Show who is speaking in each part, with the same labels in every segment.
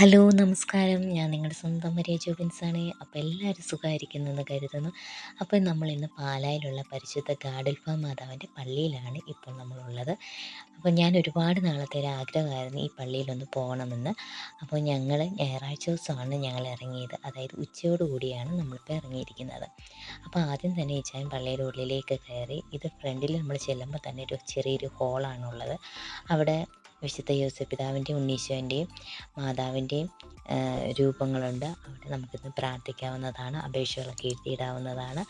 Speaker 1: Hello നമസ്കാരം. ഞാൻ നിങ്ങളുടെ സ്വന്തം മരിയ ജോബിൻസാണ് അപ്പോൾ എല്ലാവരും സുഖമായിരിക്കുന്നെന്ന് കരുതുന്നു. അപ്പോൾ നമ്മൾ ഇന്ന് പാലായിലുള്ള പരിശുദ്ധ ഗാഡൽഫ മാതാവിന്റെ പള്ളിയിലാണ് ഇപ്പോൾ നമ്മളുള്ളത്. അപ്പോൾ ഞാൻ ഒരുപാട് നാളത്തെ ഒരു ആഗ്രഹമായിരുന്നു ഈ പള്ളിയിലൊന്ന് പോകണമെന്ന്. അപ്പോൾ ഞങ്ങൾ ഞായറാഴ്ച ദിവസമാണ് ഞങ്ങൾ ഇറങ്ങിയത്. അതായത് ഉച്ചയോടുകൂടിയാണ് നമ്മളിപ്പോൾ ഇറങ്ങിയിരിക്കുന്നത്. അപ്പോൾ ആദ്യം തന്നെ ഇച്ചായൻ പള്ളിയുടെ ഉള്ളിലേക്ക് കയറി ഇത് ഫ്രണ്ടിൽ നമ്മൾ ചെല്ലുമ്പോൾ തന്നെ ഒരു ചെറിയൊരു ഹോളാണുള്ളത് അവിടെ വിശുദ്ധ യോസഫ് പിതാവിന്റെയും ഉണ്ണീശോന്റെയും മാതാവിന്റെയും രൂപങ്ങളുണ്ട്. അവിടെ നമുക്കിന്ന് പ്രാർത്ഥിക്കാവുന്നതാണ് അപേക്ഷകളൊക്കെ എഴുതിയിടാവുന്നതാണ്.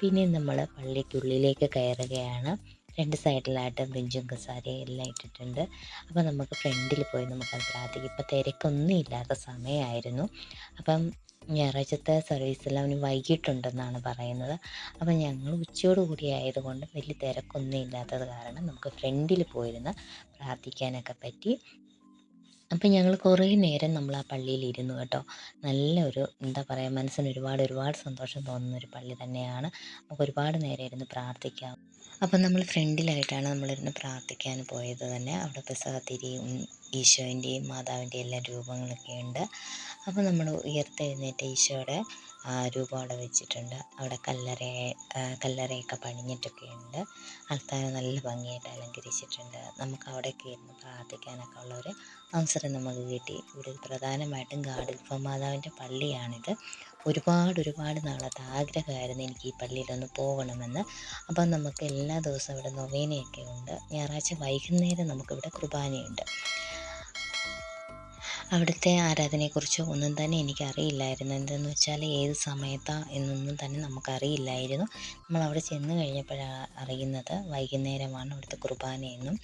Speaker 1: പിന്നെ നമ്മൾ പള്ളിക്കുള്ളിലേക്ക് കയറുകയാണ്. രണ്ട് സൈഡിലായിട്ട് ബെഞ്ചും കസാരയും എല്ലാം ഇട്ടിട്ടുണ്ട്. അപ്പോൾ നമുക്ക് ഫ്രണ്ടിൽ പോയി നമുക്കത് പ്രാർത്ഥിക്കാം. ഇപ്പോൾ തിരക്കൊന്നും ഇല്ലാത്ത സമയമായിരുന്നു. അപ്പം ഞായറാഴ്ചത്തെ സർവീസെല്ലാം അവന് വൈകിട്ടുണ്ടെന്നാണ് പറയുന്നത്. അപ്പം ഞങ്ങൾ ഉച്ചയോട് കൂടി ആയതുകൊണ്ട് വലിയ തിരക്കൊന്നും ഇല്ലാത്തത് കാരണം നമുക്ക് ഫ്രണ്ടിൽ പോയിരുന്ന് പ്രാർത്ഥിക്കാനൊക്കെ പറ്റി. അപ്പം ഞങ്ങൾ കുറേ നേരം നമ്മൾ ആ പള്ളിയിൽ ഇരുന്നു കേട്ടോ. നല്ല ഒരു എന്താ പറയുക മനസ്സിന് ഒരുപാട് ഒരുപാട് സന്തോഷം തോന്നുന്ന ഒരു പള്ളി തന്നെയാണ്. നമുക്ക് ഒരുപാട് നേരം ഇരുന്ന് പ്രാർത്ഥിക്കാം. അപ്പം നമ്മൾ ഫ്രണ്ടിലായിട്ടാണ് നമ്മളിരുന്ന് പ്രാർത്ഥിക്കാൻ പോയത് തന്നെ. അവിടെ പെസഹത്തിരിയും ഈശോന്റെയും മാതാവിന്റെയും എല്ലാ രൂപങ്ങളൊക്കെ ഉണ്ട്. അപ്പോൾ നമ്മൾ ഉയർത്തെഴുന്നേറ്റ ഈശോയുടെ രൂപം അവിടെ വെച്ചിട്ടുണ്ട്. അവിടെ കല്ലറ കല്ലറയൊക്കെ പണിഞ്ഞിട്ടൊക്കെ ഉണ്ട്. ആൾക്കാർ നല്ല ഭംഗിയായിട്ട് അലങ്കരിച്ചിട്ടുണ്ട്. നമുക്ക് അവിടെയൊക്കെ ഇരുന്ന് പ്രാർത്ഥിക്കാനൊക്കെ ഉള്ള ഒരു അവസരം നമുക്ക് കിട്ടി. ഇവിടെ പ്രധാനമായിട്ടും ഗാഡിൽഫ മാതാവിന്റെ പള്ളിയാണിത്. ഒരുപാട് ഒരുപാട് നാളത്തെ ആഗ്രഹമായിരുന്നു എനിക്ക് ഈ പള്ളിയിലൊന്ന് പോകണമെന്ന്. അപ്പം നമുക്ക് എല്ലാ ദിവസവും ഇവിടെ നൊവേനയൊക്കെ ഉണ്ട്. ഞായറാഴ്ച വൈകുന്നേരം നമുക്കിവിടെ കുർബാനയുണ്ട്. അവിടുത്തെ ആരാധനയെക്കുറിച്ച് ഒന്നും തന്നെ എനിക്കറിയില്ലായിരുന്നു. എന്തെന്ന് വെച്ചാൽ ഏത് സമയത്താണ് എന്നൊന്നും തന്നെ നമുക്കറിയില്ലായിരുന്നു. നമ്മൾ അവിടെ ചെന്ന് കഴിഞ്ഞപ്പോഴാണ് അറിയുന്നത് വൈകുന്നേരമാണ് അവിടുത്തെ കുർബാനയെന്നും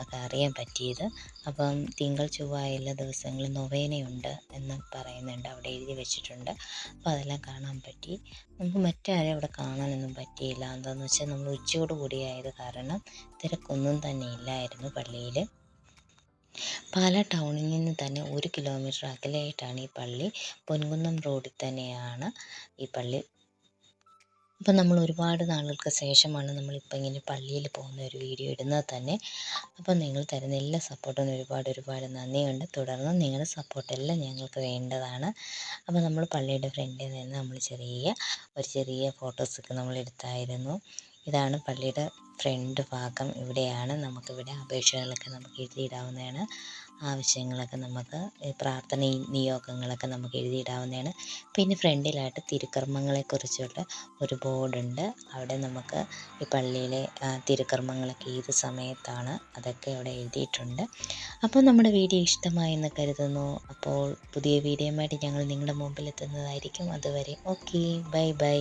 Speaker 1: ഒക്കെ അറിയാൻ പറ്റിയത്. അപ്പം തിങ്കൾ ചൊവ്വ എല്ലാ ദിവസങ്ങളും നൊവേനയുണ്ട് എന്ന് പറയുന്നുണ്ട്. അവിടെ എഴുതി വെച്ചിട്ടുണ്ട്. അപ്പോൾ അതെല്ലാം കാണാൻ പറ്റി. നമുക്ക് മറ്റാരെയും അവിടെ കാണാനൊന്നും പറ്റിയില്ല. എന്താണെന്ന് വെച്ചാൽ നമ്മൾ ഉച്ചയോട് കൂടിയായത് കാരണം തിരക്കൊന്നും തന്നെ ഇല്ലായിരുന്നു പള്ളിയിൽ. പാലാ ടൗണിൽ നിന്ന് തന്നെ ഒരു കിലോമീറ്റർ അകലെയായിട്ടാണ് ഈ പള്ളി. പൊൻകുന്നം റോഡിൽ തന്നെയാണ് ഈ പള്ളി. അപ്പം നമ്മൾ ഒരുപാട് നാളുകൾക്ക് ശേഷമാണ് നമ്മളിപ്പോൾ ഇങ്ങനെ പള്ളിയിൽ പോകുന്ന ഒരു വീഡിയോ ഇടുന്നത് തന്നെ. അപ്പം നിങ്ങൾ തരുന്ന എല്ലാ സപ്പോർട്ടിനും ഒരുപാട് ഒരുപാട് നന്ദിയുണ്ട്. തുടർന്ന് നിങ്ങളുടെ സപ്പോർട്ടെല്ലാം ഞങ്ങൾക്ക് വേണ്ടതാണ്. അപ്പോൾ നമ്മൾ പള്ളിയുടെ ഫ്രണ്ടിൽ നിന്ന് നമ്മൾ ചെറിയ ഒരു ചെറിയ ഫോട്ടോസൊക്കെ നമ്മൾ എടുത്തായിരുന്നു. ഇതാണ് പള്ളിയുടെ ഫ്രണ്ട് ഭാഗം. ഇവിടെയാണ് നമുക്കിവിടെ അപേക്ഷകളൊക്കെ നമുക്ക് എഴുതിയിടാവുന്നതാണ്. ആവശ്യങ്ങളൊക്കെ നമുക്ക് പ്രാർത്ഥനയും നിയോഗങ്ങളൊക്കെ നമുക്ക് എഴുതിയിടാവുന്നതാണ്. പിന്നെ ഫ്രണ്ടിലായിട്ട് തിരുക്കർമ്മങ്ങളെക്കുറിച്ചുള്ള ഒരു ബോർഡുണ്ട്. അവിടെ നമുക്ക് ഈ പള്ളിയിലെ തിരുക്കർമ്മങ്ങളൊക്കെ ഏത് സമയത്താണ് അതൊക്കെ അവിടെ എഴുതിയിട്ടുണ്ട്. അപ്പോൾ നമ്മുടെ വീഡിയോ ഇഷ്ടമായെന്ന് കരുതുന്നു. അപ്പോൾ പുതിയ വീഡിയോയുമായിട്ട് ഞങ്ങൾ നിങ്ങളുടെ മുമ്പിൽ എത്തുന്നതായിരിക്കും അതുവരെ ഓക്കെ ബൈ ബൈ.